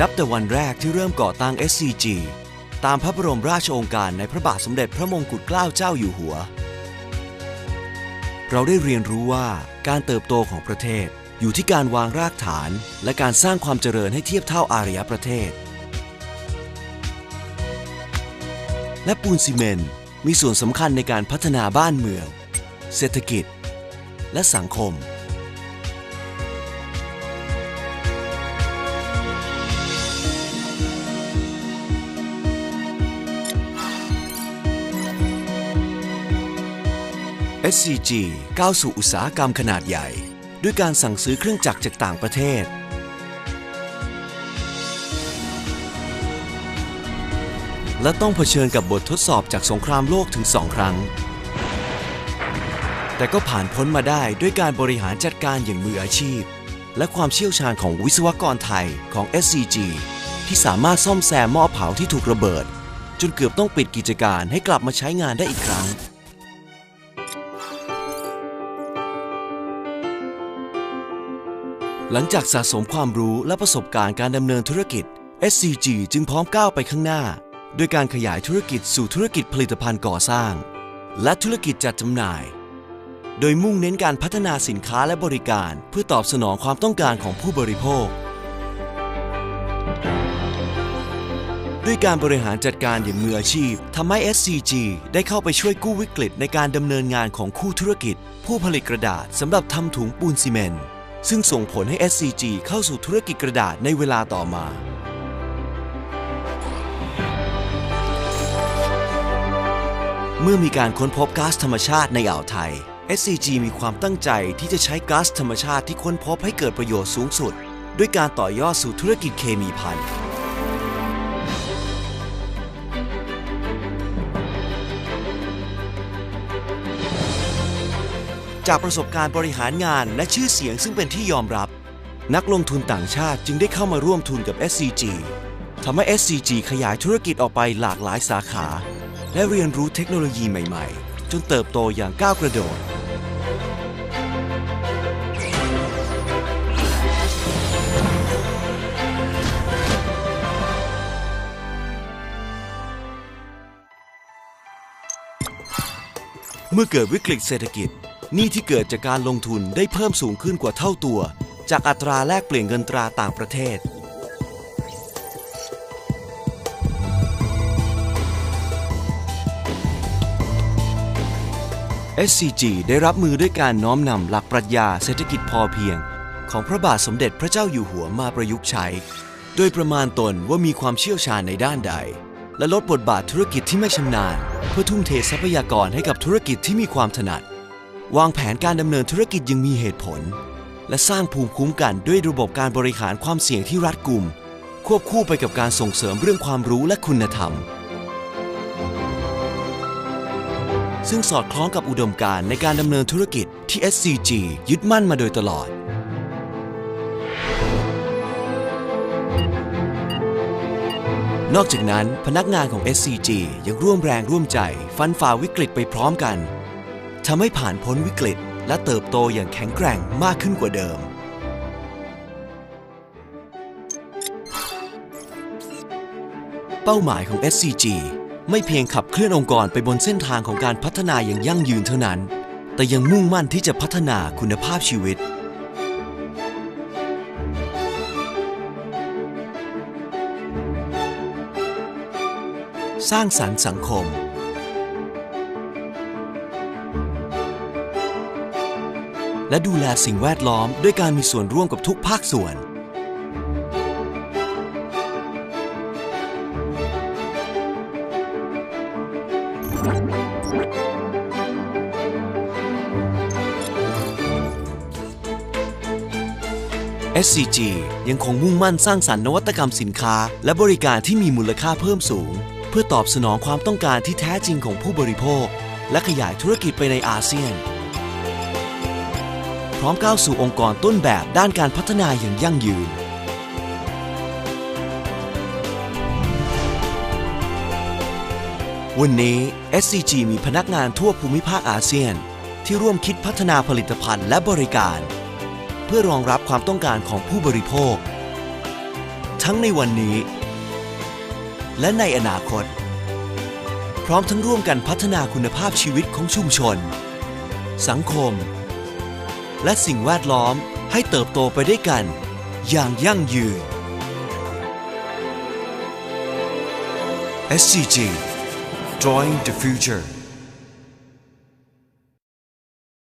นับแต่วันแรกที่เริ่มก่อตั้ง SCG ตามพระบรมราชโองการในพระบาทสมเด็จพระมงกุฎเกล้าเจ้าอยู่หัว เราได้เรียนรู้ว่าการเติบโตของประเทศอยู่ที่การวางรากฐาน และการสร้างความเจริญให้เทียบเท่าอารยประเทศ และปูนซีเมนต์มีส่วนสำคัญในการพัฒนาบ้านเมือง เศรษฐกิจ และสังคม SCG ก้าวสู่อุตสาหกรรมขนาดใหญ่ ด้วยการสั่งซื้อเครื่องจักรจากต่างประเทศ และต้องเผชิญกับบททดสอบจากสงครามโลกถึงสองครั้ง แต่ก็ผ่านพ้นมาได้ด้วยการบริหารจัดการอย่างมืออาชีพ และความเชี่ยวชาญของวิศวกรไทยของ SCG ที่สามารถซ่อมแซมหม้อเผาที่ถูกระเบิด จนเกือบต้องปิดกิจการให้กลับมาใช้งานได้อีกครั้ง หลังจากสะสมความรู้และประสบการณ์การดำเนินธุรกิจ SCG จึงพร้อมก้าวไปข้างหน้า ด้วยการขยายธุรกิจสู่ธุรกิจผลิตภัณฑ์ก่อสร้าง และธุรกิจจัดจำหน่าย โดยมุ่งเน้นการพัฒนาสินค้าและบริการเพื่อตอบสนองความต้องการของผู้บริโภค ด้วยการบริหารจัดการอย่างมืออาชีพทำให้ SCG ได้เข้าไปช่วยกู้วิกฤตในการดำเนินงานของคู่ธุรกิจ ผู้ผลิตกระดาษสำหรับทำถุงปูนซีเมนต์ ซึ่งส่งผลให้ SCG เข้าสู่ธุรกิจกระดาษในเวลาต่อมา เมื่อมีการค้นพบก๊าซธรรมชาติในอ่าวไทย SCG มีความตั้งใจที่จะใช้ก๊าซธรรมชาติที่ค้นพบให้เกิดประโยชน์สูงสุด ด้วยการต่อยอดสู่ธุรกิจเคมีพัน จากประสบการณ์บริหารงานและชื่อเสียงซึ่งเป็นที่ยอมรับ นักลงทุนต่างชาติจึงได้เข้ามาร่วมทุนกับ SCG ทำให้ SCG ขยายธุรกิจออกไปหลากหลายสาขา และเรียนรู้เทคโนโลยีใหม่ๆ จนเติบโตอย่างก้าวกระโดด เมื่อเกิดวิกฤตเศรษฐกิจ หนี้ที่เกิดจากการลงทุนได้เพิ่มสูงขึ้นกว่าเท่าตัว จากอัตราแลกเปลี่ยนเงินตราต่างประเทศ SCG ได้รับมือด้วยการน้อมนำหลักปรัชญาเศรษฐกิจพอเพียง ของพระบาทสมเด็จพระเจ้าอยู่หัวมาประยุกต์ใช้ โดยประมาณตนว่ามีความเชี่ยวชาญในด้านใด และลดบทบาทธุรกิจที่ไม่ชำนาญ เพื่อทุ่มเททรัพยากรให้กับธุรกิจที่มีความถนัด วางแผนการดำเนินธุรกิจยังมีเหตุผล และสร้างภูมิคุ้มกันด้วยระบบการบริหารความเสี่ยงที่รัดกุม ควบคู่ไปกับการส่งเสริมเรื่องความรู้และคุณธรรม ซึ่งสอดคล้องกับอุดมการณ์ในการดำเนินธุรกิจที่ SCG ยึดมั่นมาโดยตลอดนอกจากนั้นพนักงานของ SCG ยังร่วมแรงร่วมใจ ฟันฝ่าวิกฤตไปพร้อมกัน ทำให้ผ่านพ้นวิกฤต และเติบโตอย่างแข็งแกร่งมากขึ้นกว่าเดิม เป้าหมายของ SCG ไม่เพียงขับเคลื่อนองค์กรไปบนเส้นทางของการพัฒนาอย่างยั่งยืนเท่านั้น แต่ยังมุ่งมั่นที่จะพัฒนาคุณภาพชีวิต สร้างสรรค์สังคม และดูแลสิ่งแวดล้อมด้วยการมีส่วนร่วมกับทุกภาคส่วน SCG ยังคงมุ่งมั่นสร้างสรรค์นวัตกรรมสินค้า และบริการที่มีมูลค่าเพิ่มสูง เพื่อตอบสนองความต้องการที่แท้จริงของผู้บริโภค และขยายธุรกิจไปในอาเซียน พร้อมก้าวสู่องค์กรต้นแบบด้านการพัฒนาอย่างยั่งยืน วันนี้ SCG มีพนักงานทั่วภูมิภาคอาเซียน ที่ร่วมคิดพัฒนาผลิตภัณฑ์และบริการ เพื่อรองรับความต้องการของผู้บริโภคททั้งในวันนี้ และในอนาคต พร้อมทั้งร่วมกันพัฒนาคุณภาพชีวิตของชุมชน สังคม และสิ่งแวดล้อมให้เติบโตไปด้วยกัน อย่างยั่งยืน SCG Drawing the Future